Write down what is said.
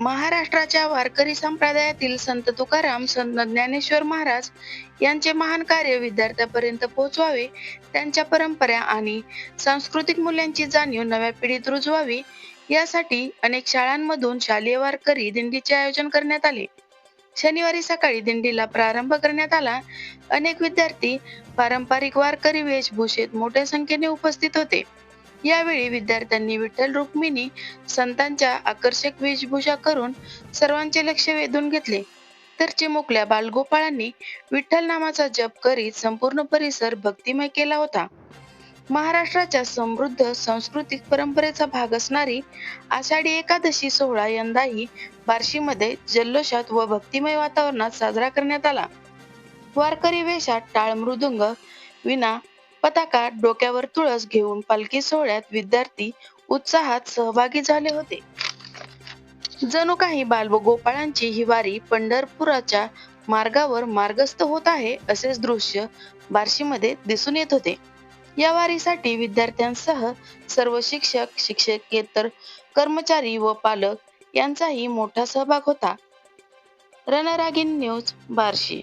महाराष्ट्राच्या वारकरी संप्रदायातील संत तुकाराम संत ज्ञानेश्वर महाराज यांचे महान कार्य विद्यार्थ्यांपर्यंत पोहोचवावे त्यांच्या परंपरा आणि सांस्कृतिक मूल्यांची जाणीव नव्या पिढीत रुजवावी यासाठी अनेक शाळांमधून शालेय वारकरी दिंडीचे आयोजन करण्यात आले. शनिवारी सकाळी दिंडीला प्रारंभ करण्यात आला. अनेक विद्यार्थी पारंपरिक वारकरी वेशभूषेत मोठ्या संख्येने उपस्थित होते. यावेळी विद्यार्थ्यांनी विठ्ठल रुक्मिणी संतांच्या आकर्षक वेशभूषा करून सर्वांचे लक्ष वेधून घेतले. तर चिमुकल्या बालगोपाळांनी विठ्ठल नामाचा जप करीत संपूर्ण परिसर भक्तिमय केला होता. महाराष्ट्राच्या समृद्ध सांस्कृतिक परंपरेचा भाग असणारी आषाढी एकादशी सोहळा यंदाही बार्शीमध्ये जल्लोषात व भक्तिमय वातावरणात साजरा करण्यात आला. वारकरी वेशात टाळ मृदुंग विना पताका डोक्यावर तुळस घेऊन पालखी सोहळ्यात विद्यार्थी उत्साहात सहभागी झाले होते. जणू काही बालगोपाळांची ही वारी पंढरपुराच्या मार्गावर मार्गस्थ होत आहे असेच दृश्य बार्शीमध्ये दिसून येत होते. या वारीसाठी विद्यार्थ्यांसह सर्व शिक्षक शिक्षकेतर कर्मचारी व पालक यांचाही मोठा सहभाग होता. रणरागिन न्यूज बार्शी.